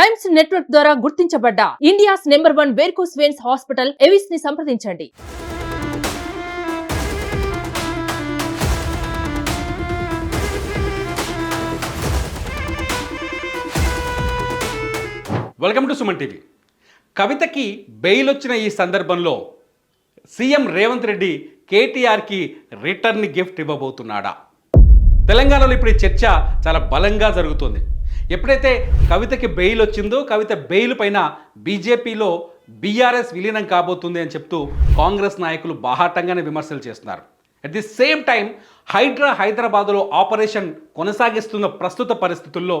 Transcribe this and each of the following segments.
Times network ద్వారా గుర్తించబడ్డ India's number one varicose veins hospital ఎవిస్ని సంప్రదించండి. Welcome to Suman TV. కవితకి bail వచ్చిన ఈ సందర్భంలో సీఎం రేవంత్ రెడ్డి కేటీఆర్కి రిటర్న్ గిఫ్ట్ ఇవ్వబోతున్నాడా? తెలంగాణలో ఇప్పుడు ఈ చర్చ చాలా బలంగా జరుగుతుంది. ఎప్పుడైతే కవితకి బెయిల్ వచ్చిందో కవిత బెయిల్ పైన బీజేపీలో బీఆర్ఎస్ విలీనం కాబోతుంది అని చెప్తూ కాంగ్రెస్ నాయకులు బాహాటంగానే విమర్శలు చేస్తున్నారు. At the same time Hydraa హైదరాబాద్లో ఆపరేషన్ కొనసాగిస్తున్న ప్రస్తుత పరిస్థితుల్లో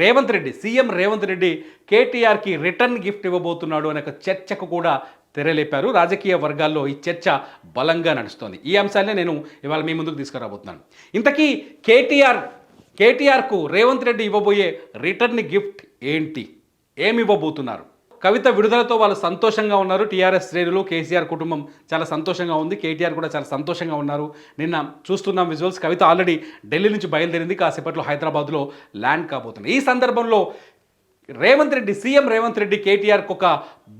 రేవంత్ రెడ్డి సీఎం రేవంత్ రెడ్డి కేటీఆర్కి రిటర్న్ గిఫ్ట్ ఇవ్వబోతున్నాడు అనే ఒక చర్చకు కూడా తెరలేపారు. రాజకీయ వర్గాల్లో ఈ చర్చ బలంగా నడుస్తోంది. ఈ అంశాన్ని నేను ఇవాళ మీ ముందుకు తీసుకురాబోతున్నాను. ఇంతకీ కేటీఆర్ కేటీఆర్కు రేవంత్ రెడ్డి ఇవ్వబోయే రిటర్న్ గిఫ్ట్ ఏంటి? ఏమి ఇవ్వబోతున్నారు? కవిత విడుదలతో వాళ్ళు సంతోషంగా ఉన్నారు. టీఆర్ఎస్ శ్రేణులు కేసీఆర్ కుటుంబం చాలా సంతోషంగా ఉంది. కేటీఆర్ కూడా చాలా సంతోషంగా ఉన్నారు. నిన్న చూస్తున్నాం విజువల్స్. కవిత ఆల్రెడీ ఢిల్లీ నుంచి బయలుదేరింది. కాసేపట్లో హైదరాబాద్లో ల్యాండ్ కాబోతుంది. ఈ సందర్భంలో రేవంత్ రెడ్డి సీఎం రేవంత్ రెడ్డి కేటీఆర్కి ఒక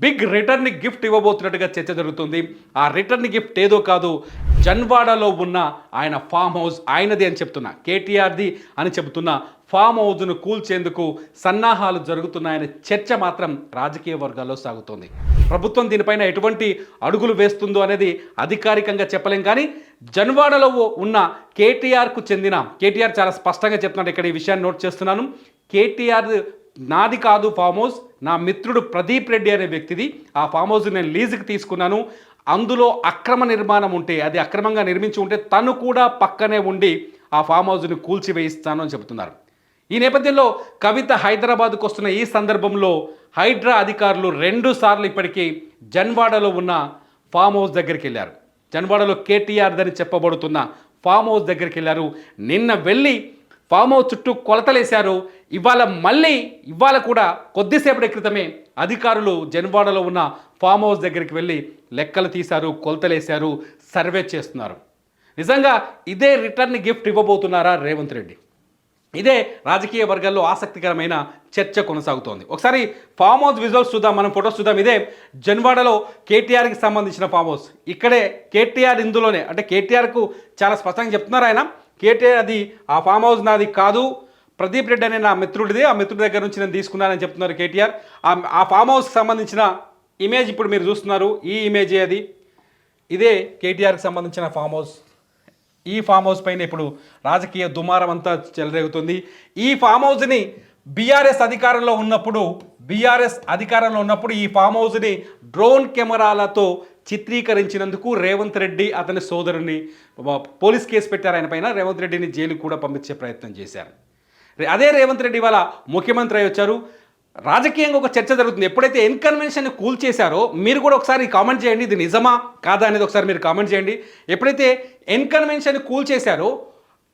బిగ్ రిటర్న్ గిఫ్ట్ ఇవ్వబోతున్నట్టుగా చర్చ జరుగుతుంది. ఆ రిటర్న్ గిఫ్ట్ ఏదో కాదు జన్వాడలో ఉన్న ఆయన ఫామ్ హౌస్ ఆయనది అని చెప్తున్నా. కేటీఆర్ది అని చెబుతున్న ఫామ్ హౌస్ను కూల్చేందుకు సన్నాహాలు జరుగుతున్నాయనే చర్చ మాత్రం రాజకీయ వర్గాల్లో సాగుతోంది. ప్రభుత్వం దీనిపైన ఎటువంటి అడుగులు వేస్తుందో అనేది అధికారికంగా చెప్పలేం కానీ జన్వాడలో ఉన్న కేటీఆర్కు చెందిన కేటీఆర్ చాలా స్పష్టంగా చెప్తున్నాడు ఇక్కడ ఈ విషయాన్ని నోట్ చేస్తున్నాను. కేటీఆర్ నాది కాదు ఫామ్ హౌస్ నా మిత్రుడు ప్రదీప్ రెడ్డి అనే వ్యక్తిది. ఆ ఫామ్ హౌస్ నేను లీజుకి తీసుకున్నాను. అందులో అక్రమ నిర్మాణం ఉంటే అది అక్రమంగా నిర్మించి ఉంటే తను కూడా పక్కనే ఉండి ఆ ఫామ్ హౌస్ని కూల్చివేయిస్తాను అని చెబుతున్నారు. ఈ నేపథ్యంలో కవిత హైదరాబాద్కు వస్తున్న ఈ సందర్భంలో హైడ్రా అధికారులు రెండు సార్లు ఇప్పటికీ జన్వాడలో ఉన్న ఫామ్ హౌస్ దగ్గరికి వెళ్ళారు. జన్వాడలో కేటీఆర్ అని చెప్పబడుతున్న ఫామ్ హౌస్ దగ్గరికి వెళ్ళారు. నిన్న వెళ్ళి ఫామ్ హౌస్ చుట్టూ కొలతలేశారు. ఇవాళ మళ్ళీ ఇవాళ కూడా కొద్దిసేపటి క్రితమే అధికారులు జన్వాడలో ఉన్న ఫామ్ హౌస్ దగ్గరికి వెళ్ళి లెక్కలు తీశారు కొలతలేశారు సర్వే చేస్తున్నారు. నిజంగా ఇదే రిటర్న్ గిఫ్ట్ ఇవ్వబోతున్నారా రేవంత్ రెడ్డి? ఇదే రాజకీయ వర్గాల్లో ఆసక్తికరమైన చర్చ కొనసాగుతోంది. ఒకసారి ఫామ్ హౌస్ విజువల్స్ చూద్దాం మనం ఫొటోస్ చూద్దాం. ఇదే జన్వాడలో కేటీఆర్కి సంబంధించిన ఫామ్ హౌస్. ఇక్కడే కేటీఆర్ ఇందులోనే అంటే కేటీఆర్కు చాలా స్పష్టంగా చెప్తున్నారు ఆయన. కేటీఆర్ అది ఆ ఫామ్ హౌస్ నాది కాదు. ప్రదీప్ రెడ్డి అనే నా మిత్రుడిది. ఆ మిత్రుడి దగ్గర నుంచి నేను తీసుకున్నానని చెప్తున్నారు కేటీఆర్. ఆ ఆ ఫామ్ హౌస్కి సంబంధించిన ఇమేజ్ ఇప్పుడు మీరు చూస్తున్నారు. ఈ ఇమేజే అది. ఇదే కేటీఆర్కి సంబంధించిన ఫామ్ హౌస్. ఈ ఫామ్ హౌస్ పైన ఇప్పుడు రాజకీయ దుమారం అంతా చెలరేగుతుంది. ఈ ఫామ్ హౌస్ని బీఆర్ఎస్ అధికారంలో ఉన్నప్పుడు బీఆర్ఎస్ అధికారంలో ఉన్నప్పుడు ఈ ఫామ్ హౌస్ని డ్రోన్ కెమెరాలతో చిత్రీకరించినందుకు రేవంత్ రెడ్డి అతని సోదరుని పోలీస్ కేసు పెట్టారు ఆయన పైన రేవంత్ రెడ్డిని జైలుకు కూడా పంపించే ప్రయత్నం చేశారు. అదే రేవంత్ రెడ్డి ఇవాళ ముఖ్యమంత్రి అయి వచ్చారు. రాజకీయంగా ఒక చర్చ జరుగుతుంది. ఎప్పుడైతే ఎన్కన్వెన్షన్ కూల్ చేశారో మీరు కూడా ఒకసారి కామెంట్ చేయండి. ఇది నిజమా? కాదా అనేది ఒకసారి మీరు కామెంట్ చేయండి. ఎప్పుడైతే ఎన్కన్వెన్షన్ కూల్ చేశారో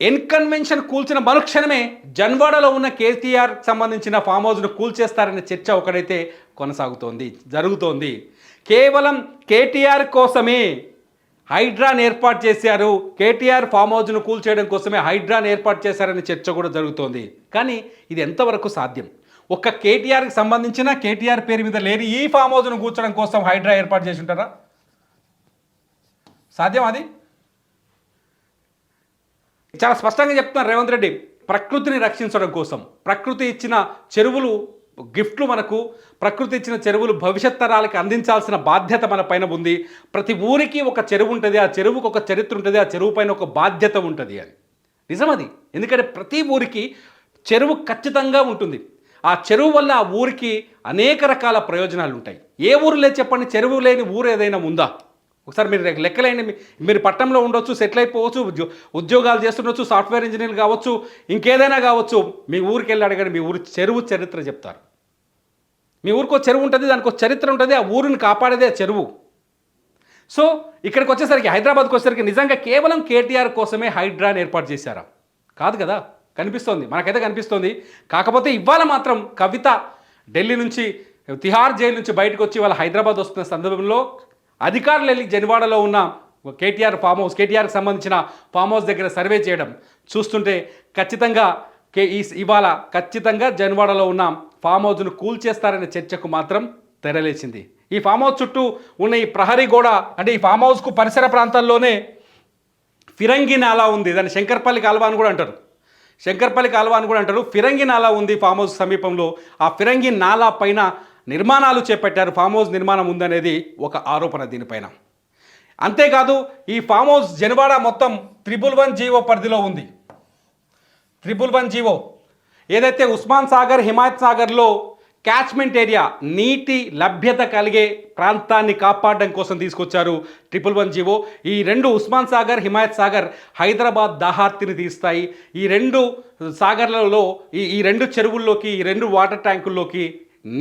ఎన్కన్వెన్షన్ కూల్చిన మరుక్షణమే జన్వాడలో ఉన్న కేటీఆర్ సంబంధించిన ఫామ్ హౌస్ను కూల్చేస్తారనే చర్చ ఒకడైతే కొనసాగుతోంది జరుగుతోంది. కేవలం కేటీఆర్ కోసమే హైడ్రాన్ ఏర్పాటు చేశారు. కేటీఆర్ ఫామ్ హౌస్ను కూల్చేయడం కోసమే హైడ్రాన్ ఏర్పాటు చేశారనే చర్చ కూడా జరుగుతోంది. కానీ ఇది ఎంతవరకు సాధ్యం? ఒక్క కేటీఆర్కి సంబంధించిన కేటీఆర్ పేరు మీద లేని ఈ ఫామ్ హౌస్ను కూర్చడం కోసం హైడ్రా ఏర్పాటు చేసి ఉంటారా? సాధ్యం అది? చాలా స్పష్టంగా చెప్తున్నారు రేవంత్ రెడ్డి. ప్రకృతిని రక్షించడం కోసం. ప్రకృతి ఇచ్చిన చెరువులు గిఫ్ట్లు మనకు ప్రకృతి ఇచ్చిన చెరువులు భవిష్యత్ తరాలకి అందించాల్సిన బాధ్యత మన పైన ఉంది. ప్రతి ఊరికి ఒక చెరువు ఉంటుంది ఆ చెరువుకు ఒక చరిత్ర ఉంటుంది ఆ చెరువు పైన ఒక బాధ్యత ఉంటుంది అని నిజమది. ఎందుకంటే ప్రతి ఊరికి చెరువు ఖచ్చితంగా ఉంటుంది. ఆ చెరువు వల్ల ఆ ఊరికి అనేక రకాల ప్రయోజనాలు ఉంటాయి. ఏ ఊరు లేదు చెప్పండి చెరువు లేని ఊరు ఏదైనా ఉందా? ఒకసారి మీరు లెక్కలేండి మీరు పట్టణంలో ఉండొచ్చు సెటిల్ అయిపోవచ్చు ఉద్యోగాలు చేస్తుండొచ్చు సాఫ్ట్వేర్ ఇంజనీర్ కావచ్చు ఇంకేదైనా కావచ్చు. మీ ఊరికి వెళ్ళి అడగండి మీ ఊరు చెరువు చరిత్ర చెప్తారు. మీ ఊరికి ఒక చెరువు ఉంటుంది దానికి ఒక చరిత్ర ఉంటుంది ఆ ఊరిని కాపాడేదే ఆ చెరువు. సో ఇక్కడికి వచ్చేసరికి హైదరాబాద్కి వచ్చేసరికి నిజంగా కేవలం కేటీఆర్ కోసమే హైడ్రాన్ ఏర్పాటు చేశారా. కాదు కదా? కనిపిస్తోంది. మనకైతే కనిపిస్తోంది. కాకపోతే ఇవాళ మాత్రం కవిత ఢిల్లీ నుంచి తిహార్ జైలు నుంచి బయటకు వచ్చి వాళ్ళ హైదరాబాద్ వస్తున్న సందర్భంలో అధికారులు వెళ్ళి జనివాడలో ఉన్న కేటీఆర్ ఫామ్ హౌస్ కేటీఆర్కి సంబంధించిన ఫామ్ హౌస్ దగ్గర సర్వే చేయడం చూస్తుంటే ఖచ్చితంగా కే ఈ ఇవాళ ఖచ్చితంగా జన్వాడలో ఉన్న ఫామ్ హౌస్ను కూల్చేస్తారనే చర్చకు మాత్రం తెరలేచింది. ఈ ఫామ్ హౌస్ చుట్టూ ఉన్న ఈ ప్రహరీ గోడ అంటే ఈ ఫామ్ హౌస్కు పరిసర ప్రాంతాల్లోనే ఫిరంగి నాలా ఉంది. దాన్ని శంకర్పల్లి కాలువ అని కూడా అంటారు. శంకర్పల్లి కాలువ అని కూడా అంటారు. ఫిరంగి నాలా ఉంది ఫామ్ హౌస్ సమీపంలో. ఆ ఫిరంగి నాలా పైన నిర్మాణాలు చేపట్టారు. ఫామ్ హౌస్ నిర్మాణం ఉందనేది ఒక ఆరోపణ దీనిపైన. అంతేకాదు ఈ ఫామ్ హౌస్ జనవాడ మొత్తం త్రిబుల్ వన్ జీవో పరిధిలో ఉంది. Triple one GO. ఏదైతే ఉస్మాన్ సాగర్ హిమాయత్ సాగర్లో క్యాచ్మెంట్ ఏరియా నీటి లభ్యత కలిగే ప్రాంతాన్ని కాపాడడం కోసం తీసుకొచ్చారు ట్రిపుల్ వన్ జీవో. ఈ రెండు ఉస్మాన్ సాగర్ హిమాయత్ సాగర్ హైదరాబాద్ దాహార్తిని తీస్తాయి. ఈ రెండు సాగర్లలో ఈ ఈ రెండు చెరువుల్లోకి ఈ రెండు వాటర్ ట్యాంకుల్లోకి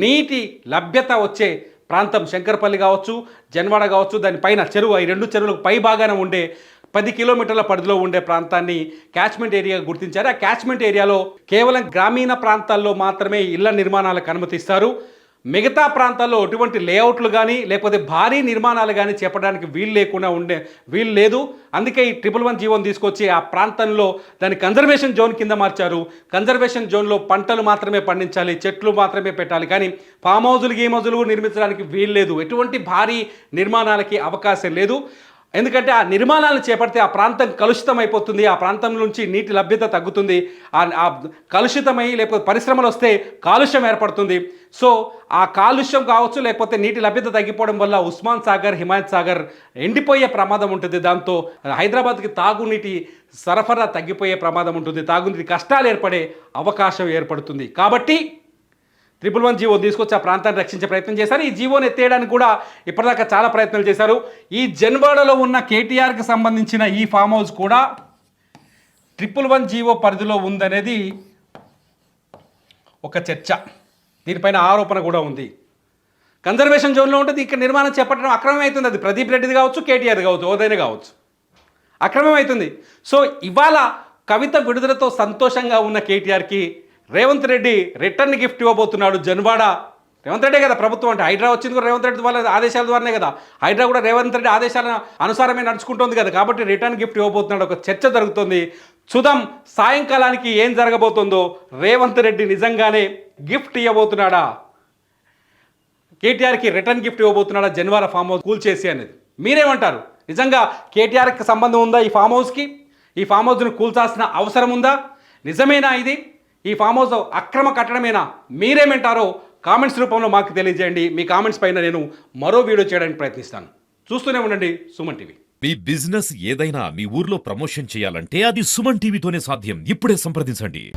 నీటి లభ్యత వచ్చే ప్రాంతం శంకర్పల్లి కావచ్చు జన్వాడ కావచ్చు దానిపైన చెరువు ఈ రెండు చెరువులకు పై భాగాన ఉండే పది కిలోమీటర్ల పరిధిలో ఉండే ప్రాంతాన్ని క్యాచ్మెంట్ ఏరియా గుర్తించారు. ఆ క్యాచ్మెంట్ ఏరియాలో కేవలం గ్రామీణ ప్రాంతాల్లో మాత్రమే ఇళ్ళ నిర్మాణాలకు అనుమతిస్తారు. మిగతా ప్రాంతాల్లో ఎటువంటి లేఅవుట్లు కానీ లేకపోతే భారీ నిర్మాణాలు కానీ చెప్పడానికి వీలు లేకుండా ఉండే వీలు లేదు. అందుకే ఈ ట్రిపుల్ వన్ జీవోని తీసుకొచ్చి ఆ ప్రాంతంలో దాన్ని కన్జర్వేషన్ జోన్ కింద మార్చారు. కన్జర్వేషన్ జోన్లో పంటలు మాత్రమే పండించాలి చెట్లు మాత్రమే పెట్టాలి. కానీ ఫామ్ హౌజులు గేమ్ హౌజులు నిర్మించడానికి వీలు లేదు. ఎటువంటి భారీ నిర్మాణాలకి అవకాశం లేదు. ఎందుకంటే ఆ నిర్మాణాలను చేపడితే ఆ ప్రాంతం కలుషితం అయిపోతుంది ఆ ప్రాంతం నుంచి నీటి లభ్యత తగ్గుతుంది ఆ ఆ కలుషితమై లేకపోతే పరిశ్రమలు వస్తే కాలుష్యం ఏర్పడుతుంది. సో ఆ కాలుష్యం కావచ్చు లేకపోతే నీటి లభ్యత తగ్గిపోవడం వల్ల ఉస్మాన్ సాగర్ హిమాయత్ సాగర్ ఎండిపోయే ప్రమాదం ఉంటుంది. దాంతో హైదరాబాద్కి తాగునీటి సరఫరా తగ్గిపోయే ప్రమాదం ఉంటుంది. తాగునీటి కష్టాలు ఏర్పడే అవకాశం ఏర్పడుతుంది. కాబట్టి ట్రిపుల్ వన్ జీవో తీసుకొచ్చి ఆ ప్రాంతాన్ని రక్షించే ప్రయత్నం చేశారు. ఈ జీవోని ఎత్తేయడానికి కూడా ఇప్పటిదాకా చాలా ప్రయత్నాలు చేశారు. ఈ జన్వాడలో ఉన్న కేటీఆర్కి సంబంధించిన ఈ ఫామ్ హౌస్ కూడా ట్రిపుల్ వన్ జీవో పరిధిలో ఉందనేది ఒక చర్చ. దీనిపైన ఆరోపణ కూడా ఉంది. కన్జర్వేషన్ జోన్లో ఉంటుంది. ఇక్కడ నిర్మాణం చేపట్టడం అక్రమం అవుతుంది అది ప్రదీప్ రెడ్డిది కావచ్చు కేటీఆర్ది కావచ్చు ఓదైనా కావచ్చు. అక్రమం అవుతుంది సో ఇవాళ కవిత విడుదలతో సంతోషంగా ఉన్న కేటీఆర్కి రేవంత్ రెడ్డి రిటర్న్ గిఫ్ట్ ఇవ్వబోతున్నాడు జన్వాడ. రేవంత్ రెడ్డి కదా ప్రభుత్వం అంటే హైడ్రా వచ్చింది కూడా రేవంత్ రెడ్డి వాళ్ళ ఆదేశాల ద్వారానే కదా. హైడ్రా కూడా రేవంత్ రెడ్డి ఆదేశాల అనుసారమే నడుచుకుంటుంది కదా. కాబట్టి రిటర్న్ గిఫ్ట్ ఇవ్వబోతున్నాడు. ఒక చర్చ జరుగుతుంది. చూద్దాం సాయంకాలానికి ఏం జరగబోతుందో. రేవంత్ రెడ్డి నిజంగానే గిఫ్ట్ ఇవ్వబోతున్నాడా? కేటీఆర్కి రిటర్న్ గిఫ్ట్ ఇవ్వబోతున్నాడా? జన్వార ఫామ్ హౌస్ కూల్ చేసి అనేది. మీరేమంటారు? నిజంగా కేటీఆర్కి సంబంధం ఉందా ఈ ఫామ్ హౌస్కి? ఈ ఫామ్ హౌస్ను కూల్చాల్సిన అవసరం ఉందా? నిజమేనా ఇది? ఈ ఫామ్ హౌస్ అక్రమ కట్టడమేనా మీరేమంటారో కామెంట్స్ రూపంలో మాకు తెలియజేయండి. మీ కామెంట్స్ పైన నేను మరో వీడియో చేయడానికి ప్రయత్నిస్తాను. చూస్తూనే ఉండండి సుమన్ టీవీ. మీ బిజినెస్ ఏదైనా మీ ఊర్లో ప్రమోషన్ చేయాలంటే అది సుమన్ టీవీతోనే సాధ్యం. ఇప్పుడే సంప్రదించండి.